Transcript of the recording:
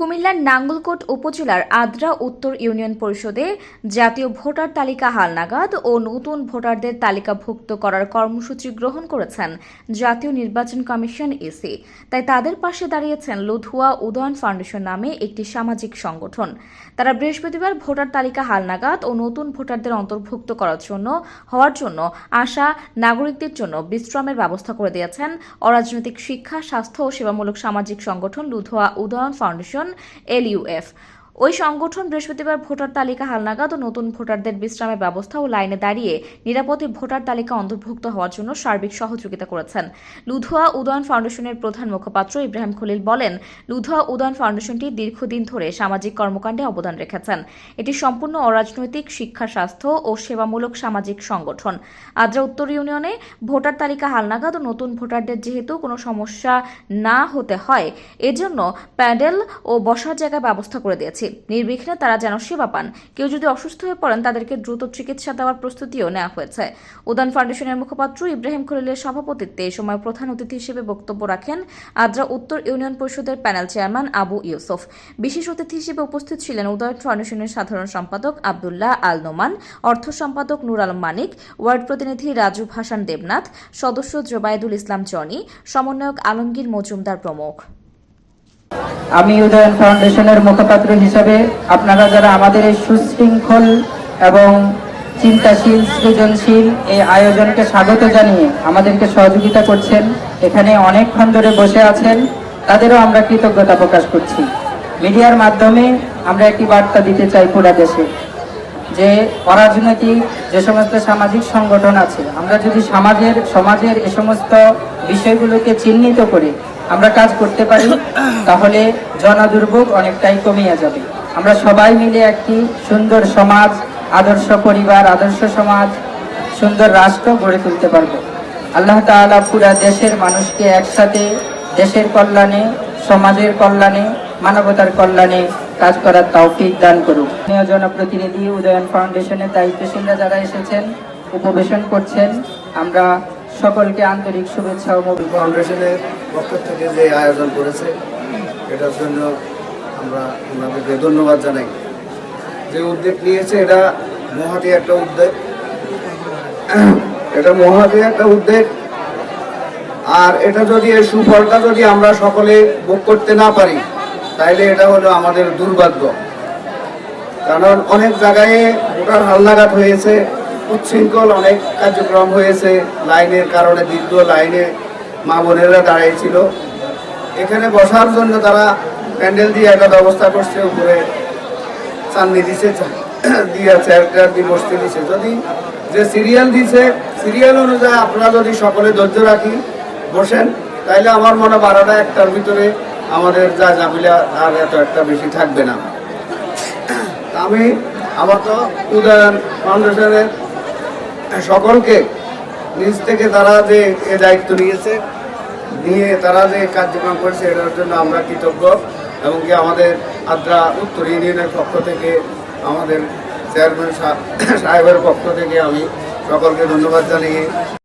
কুমিল্লার নাঙ্গলকোট উপজেলার আদ্রা উত্তর ইউনিয়ন পরিষদে জাতীয় ভোটার তালিকা হালনাগাদ ও নতুন ভোটারদের তালিকাভুক্ত করার কর্মসূচি গ্রহণ করেছেন জাতীয় নির্বাচন কমিশন ইসি তাই তাদের পাশে দাঁড়িয়েছেন লুধুয়া উদয়ন ফাউন্ডেশন নামে একটি সামাজিক সংগঠন। তারা বৃহস্পতিবার ভোটার তালিকা হালনাগাদ ও নতুন ভোটারদের অন্তর্ভুক্ত করার জন্য, হওয়ার জন্য আশা নাগরিকদের জন্য বিশ্রামের ব্যবস্থা করে দিয়েছেন। অরাজনৈতিক শিক্ষা, স্বাস্থ্য ও সেবামূলক সামাজিক সংগঠন লুধুয়া উদয়ন ফাউন্ডেশন এলইউএফ ওই সংগঠন বৃহস্পতিবার ভোটার তালিকা হালনাগাদ ও নতুন ভোটারদের বিশ্রামের ব্যবস্থা ও লাইনে দাঁড়িয়ে নিরাপদে ভোটার তালিকা অন্তর্ভুক্ত হওয়ার জন্য সার্বিক সহযোগিতা করেছেন। লুধুয়া উদয়ন ফাউন্ডেশনের প্রধান মুখপাত্র ইব্রাহিম খলিল বলেন, লুধুয়া উদয়ন ফাউন্ডেশনটি দীর্ঘদিন ধরে সামাজিক কর্মকাণ্ডে অবদান রেখেছেন। এটি সম্পূর্ণ অরাজনৈতিক, শিক্ষা, স্বাস্থ্য ও সেবামূলক সামাজিক সংগঠন। আদ্রা উত্তর ইউনিয়নে ভোটার তালিকা হালনাগাদ ও নতুন ভোটারদের যেহেতু কোনো সমস্যা না হতে হয়, এজন্য প্যাডেল ও বসার জায়গার ব্যবস্থা করে দিয়েছি। নির্বিঘ্নে তারা যেন সেবা পান। কেউ যদি অসুস্থ হয়ে পড়েন, তাদেরকে দ্রুত চিকিৎসা দেওয়ার প্রস্তুতিও নেওয়া হয়েছে। উদান ফাউন্ডেশনের মুখপাত্র ইব্রাহিম খলিলের সভাপতিত্বে এ সময় প্রধান অতিথি হিসেবে বক্তব্য রাখেন আদ্রা উত্তর ইউনিয়ন পরিষদের প্যানেল চেয়ারম্যান আবু ইউসুফ। বিশেষ অতিথি হিসেবে উপস্থিত ছিলেন উদয়ন ফাউন্ডেশনের সাধারণ সম্পাদক আবদুল্লাহ আল নোমান, অর্থ সম্পাদক নুর আলম মানিক, ওয়ার্ড প্রতিনিধি রাজু ভাসান দেবনাথ, সদস্য জোবায়দুল ইসলাম জনি, সমন্বয়ক আলমগীর মজুমদার প্রমুখ। আমি উদয়ন ফাউন্ডেশনের মুখপাত্র হিসাবে আপনারা যারা আমাদের এই সুশৃঙ্খল এবং চিন্তাশীল, সৃজনশীল এই আয়োজনকে স্বাগত জানিয়ে আমাদেরকে সহযোগিতা করছেন, এখানে অনেকক্ষণ ধরে বসে আছেন, তাদেরও আমরা কৃতজ্ঞতা প্রকাশ করছি। মিডিয়ার মাধ্যমে আমরা একটি বার্তা দিতে চাই পুরা দেশে, যে অরাজনৈতিক যে সমস্ত সামাজিক সংগঠন আছে, আমরা যদি সমাজের সমাজের এ সমস্ত বিষয়গুলোকে চিহ্নিত করে আমরা কাজ করতে পারি, তাহলে জনদুর্ভোগ অনেকটাই কমিয়ে যাবে। আমরা সবাই মিলে একটি সুন্দর সমাজ, আদর্শ পরিবার, আদর্শ সমাজ, সুন্দর রাষ্ট্র গড়ে তুলতে পারব। আল্লাহ তাআলা পুরা দেশের মানুষকে একসাথে দেশের কল্যাণে, সমাজের কল্যাণে, মানবতার কল্যাণে কাজ করার তৌফিক দান করুক। জনপ্রতিনিধি উদয়ন ফাউন্ডেশনের দায়িত্বশীলরা যারা এসেছেন, উপবেশন করছেন, আমরা সকলকে আন্তরিক শুভেচ্ছা ও ফাউন্ডেশনের পক্ষ থেকে যে আয়োজন করেছে, এটার জন্য আমরা ওনাদেরকে ধন্যবাদ জানাই। যে উদ্যোগ নিয়েছে, এটা মহাতি একটা উদ্যোগ। এটা মহাতি একটা উদ্যোগ। আর এটা যদি এই সুফলটা যদি আমরা সকলে ভোগ করতে না পারি, তাইলে এটা হলো আমাদের দুর্ভাগ্য। কারণ অনেক জায়গায় ভোটার হালনাগাদ হয়েছে, উচ্ছৃঙ্খল অনেক কার্যক্রম হয়েছে, লাইনের কারণে, দীর্ঘ লাইনে মা বোনেরা দাঁড়িয়েছিল। এখানে বসার জন্য তারা প্যান্ডেল দিয়ে একটা ব্যবস্থা করছে, উপরে চাননি দিছে, দিয়ে চেয়ারটা দিয়ে বসতে দিছে। যদি যে সিরিয়াল দিছে সিরিয়াল অনুযায়ী আপনারা যদি সকলে ধৈর্য রাখি, বসেন, তাইলে আমার মনে বারোটা একটার ভিতরে আমাদের যা ঝামেলা আর এত একটা বেশি থাকবে না। আমি আমার তো উদয়ন ফাউন্ডেশনের সকলকে নিজ থেকে তারা যে এ দায়িত্ব নিয়েছে, নিয়ে তারা যে কার্যক্রম করেছে, এটার জন্য আমরা কৃতজ্ঞ এবং কি আমাদের আদ্রা উত্তর ইউনিয়নের পক্ষ থেকে, আমাদের চেয়ারম্যান সাহেবের পক্ষ থেকে আমি সকলকে ধন্যবাদ জানিয়ে